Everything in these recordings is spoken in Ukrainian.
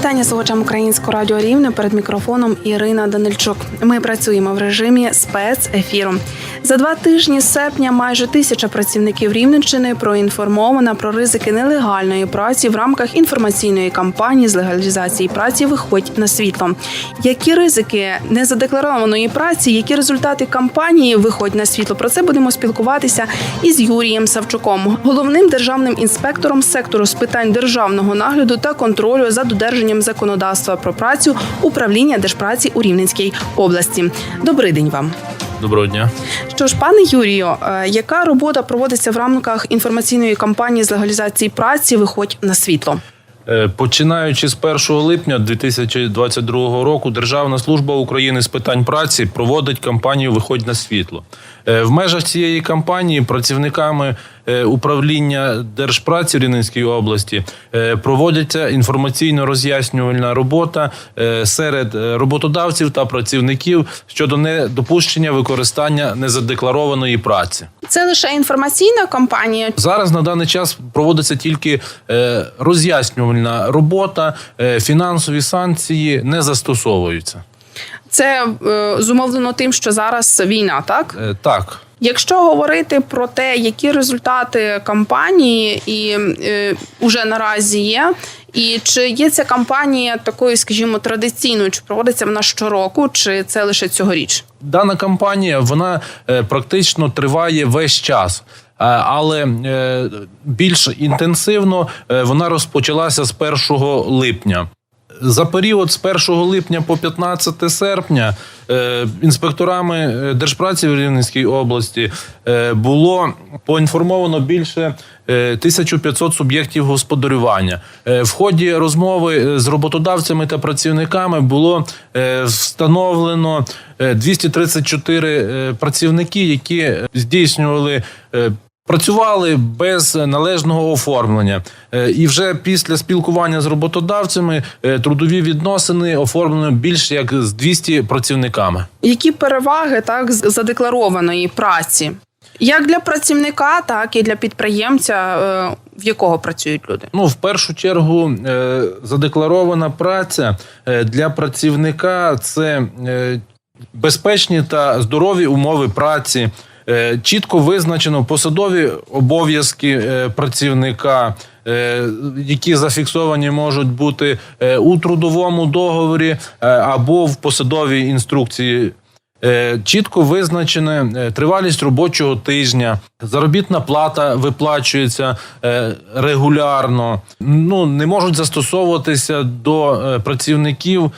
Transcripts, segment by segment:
Вітання слухачам українського радіо Рівне перед мікрофоном Ірина Данильчук. Ми працюємо в режимі спецефіру. За два тижні з серпня майже тисяча працівників Рівненщини проінформована про ризики нелегальної праці в рамках інформаційної кампанії з легалізації праці виходь на світло. Які ризики незадекларованої праці, які результати кампанії виходь на світло? Про це будемо спілкуватися із Юрієм Савчуком, головним державним інспектором сектору з питань державного нагляду та контролю за додержанням законодавства про працю управління Держпраці у Рівненській області. Добрий день вам. Доброго дня. Що ж, пане Юрію, е, яка робота проводиться в рамках інформаційної кампанії з легалізації праці Виходь на світло? Е, Починаючи з 1 липня 2022 року, Державна служба України з питань праці проводить кампанію Виходь на світло. Е, В межах цієї кампанії працівниками е, управління Держпраці Рівненської області е, проводиться інформаційно-роз'яснювальна робота серед роботодавців та працівників щодо недопущення використання незадекларованої праці. Це лише інформаційна кампанія. Зараз на даний час проводиться тільки роз'яснювальна робота, фінансові санкції не застосовуються. Це е, зумовлено тим, що зараз війна, так? Е, так. Якщо говорити про те, які результати кампанії і е, уже наразі є, і чи є ця кампанія такою, скажімо, традиційною, чи проводиться вона щороку, чи це лише цьогоріч? Дана кампанія вона е, практично триває весь час. Е, Але е, більш інтенсивно е, вона розпочалася з 1 липня. За період з 1 липня по 15 серпня е, інспекторами е, Держпраці в Рівненській області е, було поінформовано більше е, 1500 суб'єктів господарювання. В ході розмови з роботодавцями та працівниками було встановлено е, 234 е, працівники, які здійснювали. Працювали без належного оформлення, Е, і вже після спілкування з роботодавцями е, трудові відносини оформлено більш як з 200 працівниками. Які переваги так з- задекларованої праці? Як для працівника, так і для підприємця, е, в якого працюють люди? Ну, в першу чергу, задекларована праця для працівника це безпечні та здорові умови праці. Е, Чітко визначено посадові обов'язки е, працівника, е, які зафіксовані можуть бути у трудовому договорі або в посадовій інструкції Чітко визначена тривалість робочого тижня, заробітна плата виплачується регулярно. Ну не можуть застосовуватися до працівників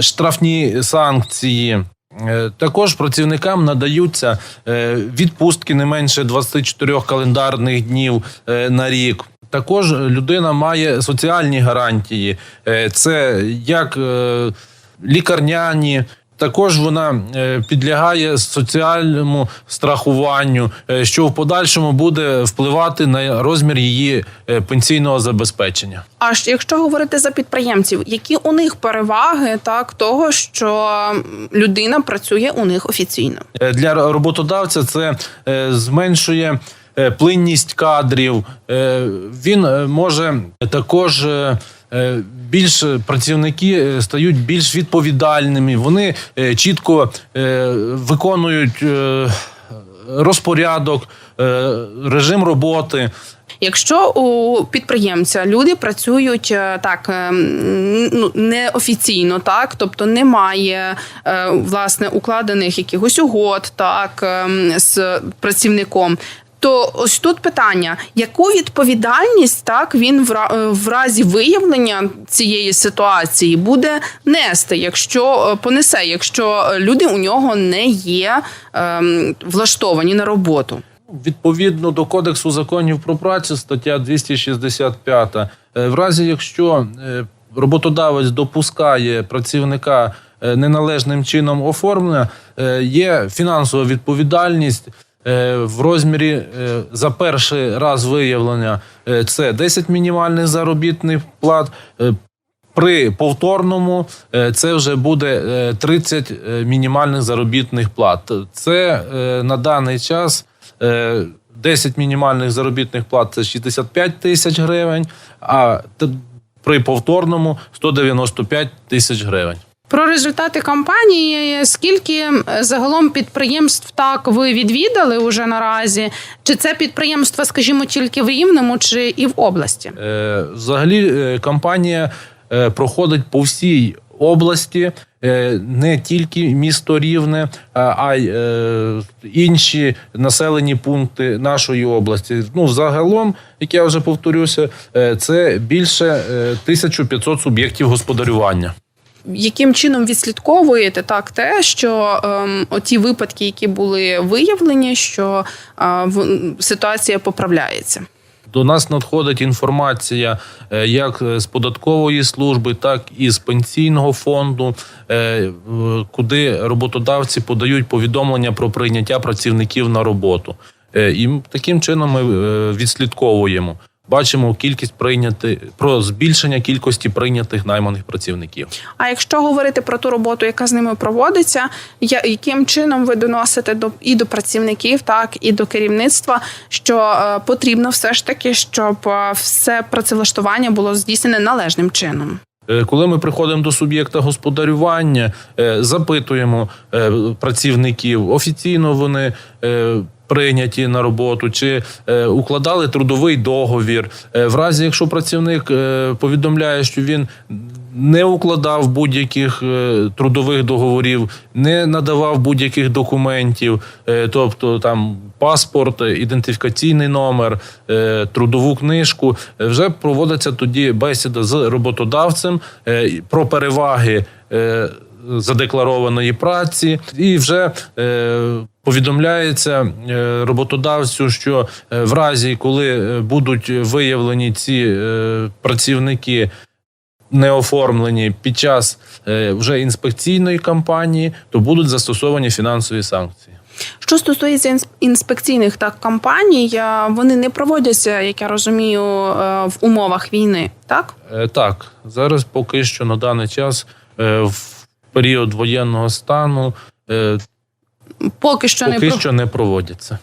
штрафні санкції. Е, Також працівникам надаються е, відпустки не менше 24 календарних днів е, на рік. Також людина має соціальні гарантії, це як лікарняні. Також вона е, підлягає соціальному страхуванню, е, що в подальшому буде впливати на розмір її е, пенсійного забезпечення. А якщо говорити за підприємців, які у них переваги так того, що людина працює у них офіційно? Для роботодавця це зменшує плинність кадрів. Е, Він е, може також. е, е, Більш працівники е, стають більш відповідальними. Вони е, чітко е, виконують е, розпорядок, е, режим роботи. Якщо у підприємця люди працюють е, так е, ну неофіційно, так тобто немає е, власне укладених якихось угод, так ем, з працівником. То ось тут питання: яку відповідальність так він е, в разі виявлення цієї ситуації буде нести, якщо е, понесе, якщо люди у нього не є ем, влаштовані на роботу? Відповідно до Кодексу законів про працю, стаття 265, е, в разі якщо е, роботодавець допускає працівника е, неналежним чином оформлення, е, є фінансова відповідальність. Е, В розмірі е, за перший раз виявлення е, це 10 мінімальних заробітних плат. При повторному це вже буде е, 30 е, мінімальних заробітних плат. Це на даний час е, 10 мінімальних заробітних плат це 65 тисяч гривень. А при повторному 195 тисяч гривень. Про результати кампанії, скільки загалом підприємств так ви відвідали уже наразі? Чи це підприємства, скажімо, тільки в Рівному чи і в області? Е, Взагалі, е, кампанія е, проходить по всій області, е, не тільки місто Рівне, а- й інші населені пункти нашої області. Ну, загалом, як я вже повторюся, це більше е, 1500 суб'єктів господарювання. Яким чином відслідковуєте так те, що ем, оті випадки, які були виявлені, що е, ситуація поправляється? До нас надходить інформація е, як з податкової служби, так і з пенсійного фонду, е, куди роботодавці подають повідомлення про прийняття працівників на роботу. Е, І таким чином ми е, відслідковуємо. Бачимо кількість прийняти про збільшення кількості прийнятих найманих працівників. А якщо говорити про ту роботу, яка з ними проводиться, я- яким чином ви доносите до і до працівників, так і до керівництва, що е, потрібно все ж таки, щоб е, все працевлаштування було здійснене належним чином? Е, Коли ми приходимо до суб'єкта господарювання, е, запитуємо працівників, офіційно вони прийняті на роботу, чи е, укладали трудовий договір. Е, В разі, якщо працівник е, повідомляє, що він не укладав будь-яких трудових договорів, не надавав будь-яких документів, тобто там паспорт, ідентифікаційний номер, трудову книжку, вже проводиться тоді бесіда з роботодавцем про переваги. Задекларованої праці, і вже е, повідомляється е, роботодавцю, що е, в разі, коли будуть виявлені ці е, працівники не оформлені під час вже інспекційної кампанії, то будуть застосовані фінансові санкції. Що стосується інспекційних так кампаній, вони не проводяться, як я розумію, в умовах війни, так? Так, зараз поки що на даний час в період воєнного стану е, Поки що не поки про... що не проводяться.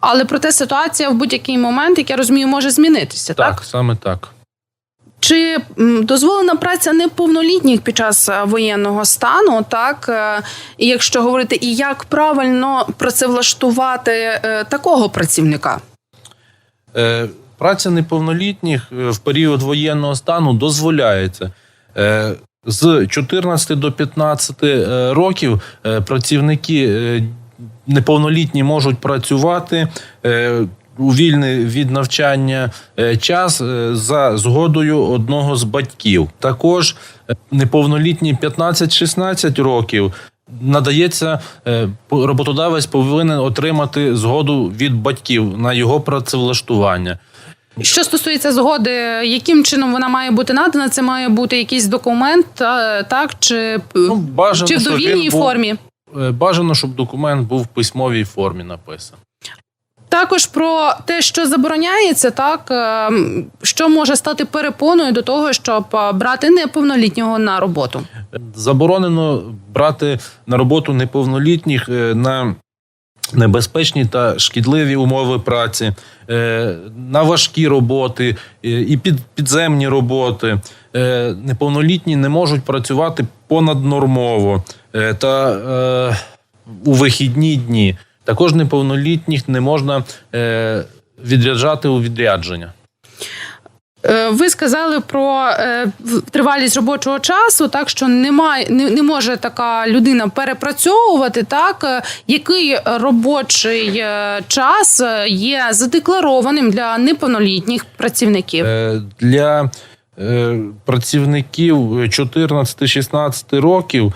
але проте ситуація в будь-який момент, як я розумію, може змінитися, так? Так, саме так. Чи дозволена праця неповнолітніх під час е, воєнного стану, так Е, і якщо говорити, і як правильно працевлаштувати е, такого працівника? Праця неповнолітніх в період воєнного стану дозволяється. З 14 до 15 е, років е, працівники е, неповнолітні можуть працювати у вільний від навчання час за згодою одного з батьків. Також неповнолітні 15-16 років надається роботодавець повинен отримати згоду від батьків на його працевлаштування. Що стосується згоди, яким чином вона має бути надана? Це має бути якийсь документ, так чи, Ну, бажано, чи в довільній був- формі? е, Бажано, щоб документ був в письмовій формі написаний. Також про те, що забороняється, так ем, що може стати перепоною до того, щоб е, брати неповнолітнього на роботу. Заборонено брати на роботу неповнолітніх е, на небезпечні та шкідливі умови праці, е, на важкі роботи е, і під, підземні роботи. Е, Неповнолітні не можуть працювати понаднормово та у вихідні дні. Також неповнолітніх не можна відряджати у відрядження. Е, Ви сказали про е, тривалість робочого часу, так що немає, не, може така людина перепрацьовувати. Так Е, який робочий час є задекларованим для неповнолітніх працівників? Для працівників 14-16 років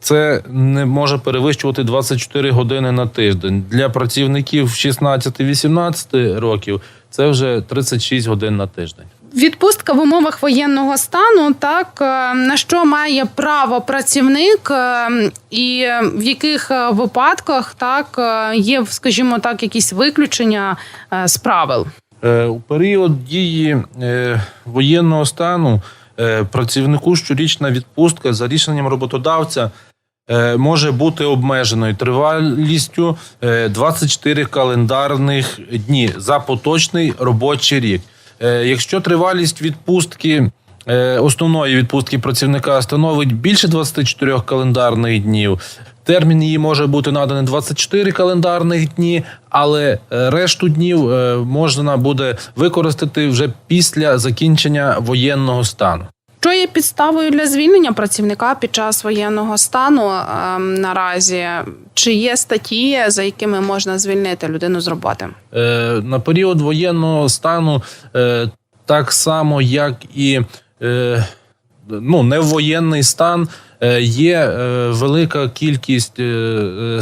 це не може перевищувати 24 години на тиждень. Для працівників 16-18 років це вже 36 годин на тиждень. Відпустка в умовах воєнного стану, так е, на що має право працівник, е, і в яких е, випадках так є, скажімо так, якісь виключення з правил. У період дії воєнного стану працівнику щорічна відпустка за рішенням роботодавця може бути обмеженою тривалістю е, 24 календарних дні за поточний робочий рік. Е, Якщо тривалість відпустки. е, Основної відпустки працівника становить більше 24 календарних днів. Термін її може бути наданий 24 календарних дні, але е, решту днів е, можна буде використати вже після закінчення воєнного стану. Що є підставою для звільнення працівника під час воєнного стану ем, наразі? Чи є статті, за якими можна звільнити людину з роботи? Е, на період воєнного стану, е, так само як і е, ну, не воєнний стан, е, є е, велика кількість е, е,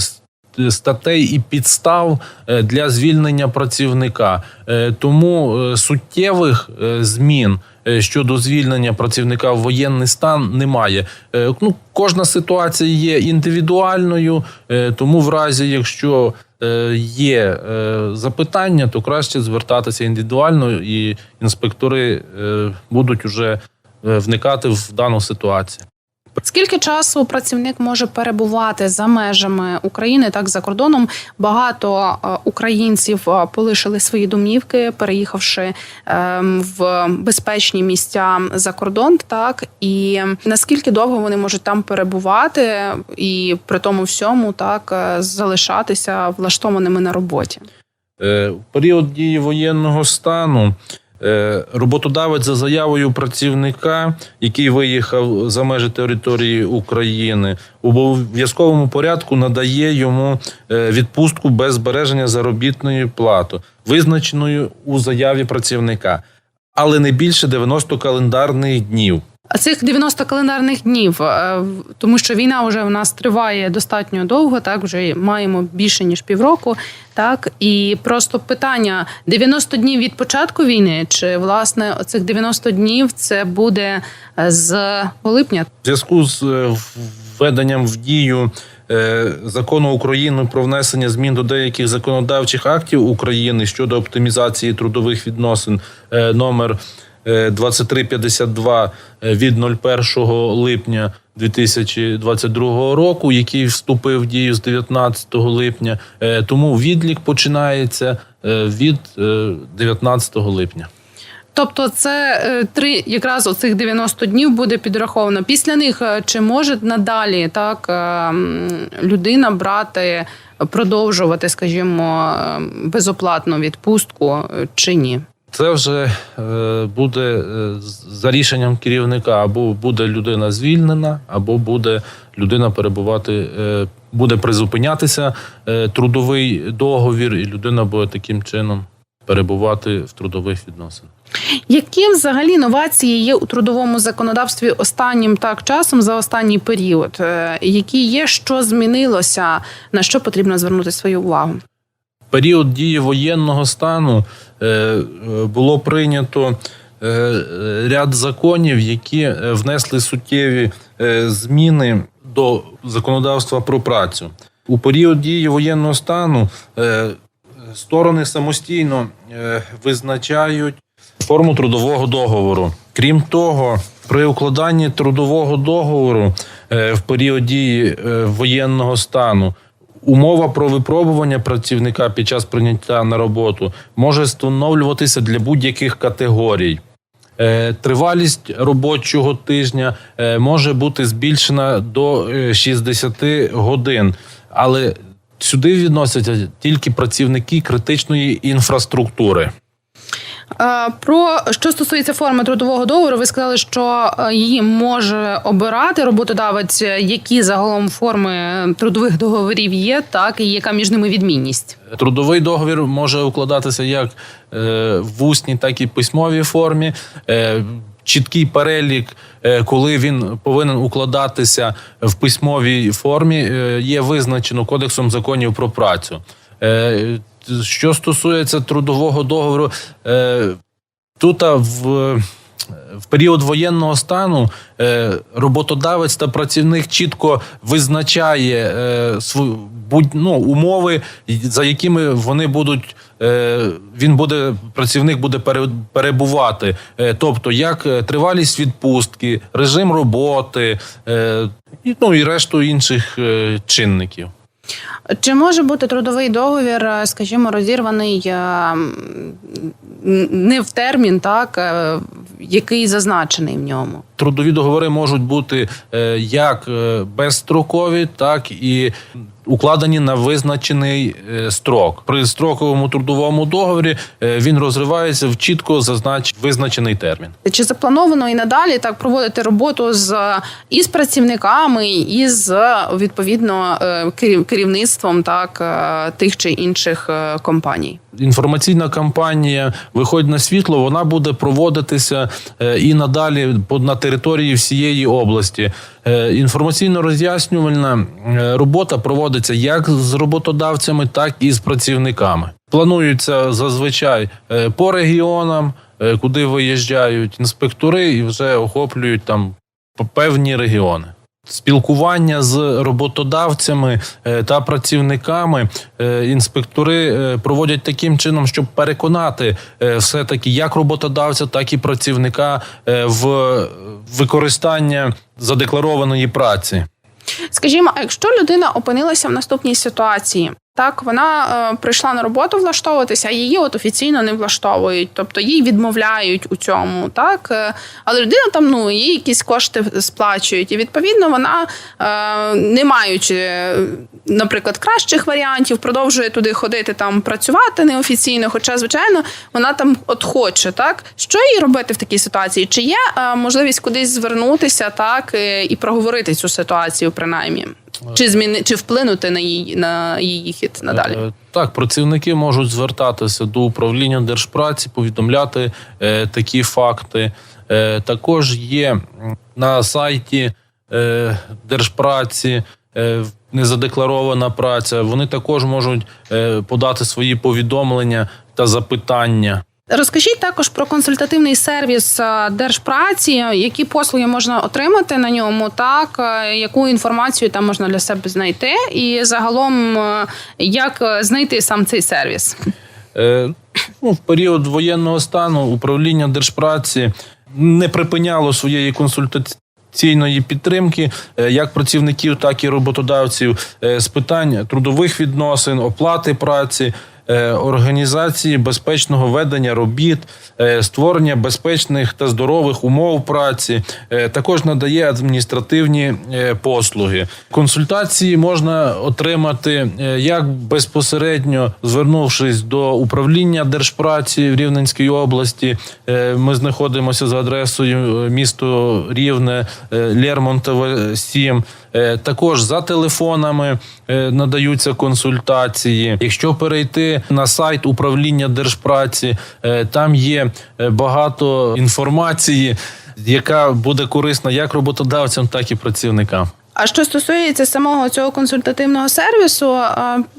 статей і підстав е, для звільнення працівника. Е, Тому е, суттєвих змін. Щодо звільнення працівника в воєнний стан немає. Ну, кожна ситуація є індивідуальною, тому в разі, якщо є запитання, то краще звертатися індивідуально, і інспектори будуть уже вникати в дану ситуацію. Скільки часу працівник може перебувати за межами України, так за кордоном? Багато е, українців е, полишили свої домівки, переїхавши ем, в безпечні місця за кордон. Так і наскільки довго вони можуть там перебувати, і при тому всьому так е, залишатися влаштованими на роботі? Період дії воєнного стану роботодавець за заявою працівника, який виїхав за межі території України, у обов'язковому порядку надає йому е, відпустку без збереження заробітної плати, визначеної у заяві працівника, але не більше 90 календарних днів. Цих 90 календарних днів, е, тому що війна вже в нас триває достатньо довго, так вже маємо більше ніж півроку. Так і просто питання: 90 днів від початку війни, чи власне оцих 90 днів це буде е, з липня? В зв'язку з е, введенням в дію закону України про внесення змін до деяких законодавчих актів України щодо оптимізації трудових відносин номер 2352 е, від 01 липня 2022 року, який вступив в дію з 19 липня. Е, Тому відлік починається е, від е, 19 липня. Тобто, це е, три якраз оцих 90 днів буде підраховано. Після них е, чи може надалі так е, людина брати, продовжувати, скажімо, е, безоплатну відпустку е, чи ні? Це вже е, буде е, за рішенням керівника, або буде людина звільнена, або буде людина перебувати, е, буде призупинятися трудовий договір, і людина буде таким чином перебувати в трудових відносинах. Які взагалі новації є у трудовому законодавстві останнім так часом за останній період? Які є, що змінилося, на що потрібно звернути свою увагу? період дії воєнного стану було прийнято е, е, ряд законів, які е, внесли суттєві е, зміни до законодавства про працю. У період дії воєнного стану е, сторони самостійно е, визначають форму трудового договору. Крім того, при укладанні трудового договору е, в період дії е, воєнного стану умова про випробування працівника під час прийняття на роботу може встановлюватися для будь-яких категорій. Е, Тривалість робочого тижня е, може бути збільшена до е, 60 годин, але сюди відносяться тільки працівники критичної інфраструктури. Е, Про що стосується форми трудового договору, ви сказали, що е, її може обирати роботодавець, які загалом форми трудових договорів є, так і яка між ними відмінність. Трудовий договір може укладатися як е, в усній, так і письмовій формі. Чіткий перелік, коли він повинен укладатися в письмовій формі, є визначено Кодексом законів про працю. Що стосується трудового договору, е, тут в, в період воєнного стану е, роботодавець та працівник чітко визначає е, св- будь, ну, умови, за якими вони будуть. Він буде працівник буде пере- перебувати, тобто як тривалість відпустки, режим роботи, ну і решту інших чинників. Чи може бути трудовий договір, е, скажімо, розірваний е, не в термін, так е, який зазначений в ньому. Трудові договори можуть бути як безстрокові, так і укладені на визначений е, строк. При строковому трудовому договорі е, він розривається в чітко зазнач... визначений термін. Чи заплановано і надалі так проводити роботу з із працівниками, і з відповідно е, керів- керівництвом так тих чи інших компаній? Інформаційна кампанія виходить на світло. Вона буде проводитися е, і надалі на території всієї області. Е, Інформаційно-роз'яснювальна е, робота проводиться як з роботодавцями, так і з працівниками. Планується зазвичай по регіонам, куди виїжджають інспектори, і вже охоплюють там певні регіони. Спілкування з роботодавцями е, та працівниками е, інспектори е, проводять таким чином, щоб переконати все таки як роботодавця, так і працівника в використання задекларованої праці. Скажімо, якщо людина опинилася в наступній ситуації, так вона е, прийшла на роботу влаштовуватися, а її от офіційно не влаштовують, тобто їй відмовляють у цьому, так е, але людина там ну їй якісь кошти сплачують, і відповідно вона, е, не маючи, наприклад, кращих варіантів, продовжує туди ходити там працювати неофіційно. Хоча, звичайно, вона там от хоче, так що їй робити в такій ситуації? Чи є е, можливість кудись звернутися, так е, і проговорити цю ситуацію, принаймні? Чи зміни чи вплинути на її на її хід надалі? Е, Так, працівники можуть звертатися до управління держпраці, повідомляти е, такі факти. Е, також є на сайті е, держпраці е, незадекларована праця. Вони також можуть е, подати свої повідомлення та запитання. Розкажіть також про консультативний сервіс е, держпраці, які послуги можна отримати на ньому, так е, яку інформацію там можна для себе знайти, і загалом е, як знайти сам цей сервіс. Ну, в період воєнного стану управління держпраці не припиняло своєї консультаційної підтримки е, як працівників, так і роботодавців з питань трудових відносин, оплати праці. Е, Організації безпечного ведення робіт, е, створення безпечних та здорових умов праці, е, також надає адміністративні послуги. Консультації можна отримати як безпосередньо звернувшись до управління держпраці в Рівненській області. Ми знаходимося за адресою місто Рівне, Лермонтове 7. Е, Також за телефонами надаються консультації. Якщо перейти на сайт управління держпраці, е, там є е, багато інформації, яка буде корисна як роботодавцям, так і працівникам. А що стосується самого цього консультативного сервісу,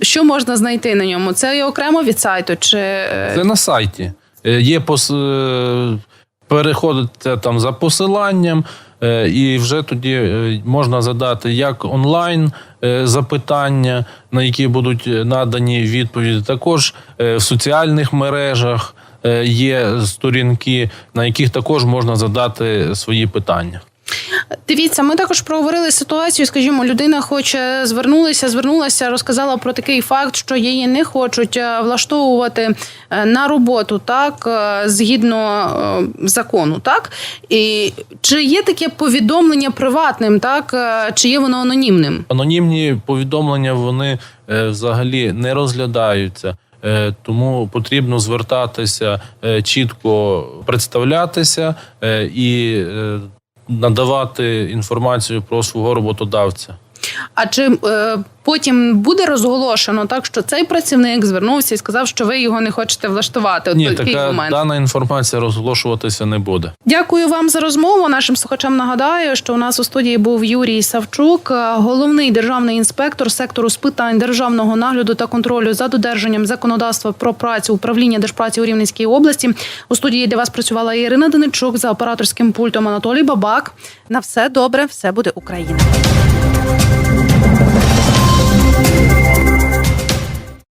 що можна знайти на ньому? Це є окремо від сайту, чи е, Це на сайті. Є пос... переходите там за посиланням, і вже тоді е, можна задати як онлайн е, запитання, на які будуть надані відповіді. Також е, в соціальних мережах е, є сторінки, на яких також можна задати свої питання. Дивіться, ми також проговорили ситуацію. Скажімо, людина хоче звернулася, звернулася, розказала про такий факт, що її не хочуть е, влаштовувати е, на роботу, так е, згідно закону, так і чи є таке повідомлення приватним, так чи є воно анонімним? Анонімні повідомлення вони взагалі не розглядаються. Тому потрібно звертатися чітко представлятися і надавати інформацію про свого роботодавця. А чи е, потім буде розголошено так, що цей працівник звернувся і сказав, що ви його не хочете влаштувати? Ні, така момент. дана інформація розголошуватися не буде. Дякую вам за розмову. Нашим слухачам нагадаю, що у нас у студії був Юрій Савчук, е, головний державний інспектор сектору з питань державного нагляду та контролю за додержанням законодавства про працю управління держпраці у Рівненській області. У студії для вас працювала Ірина Деничук за операторським пультом Анатолій Бабак. На все добре, все буде Україна.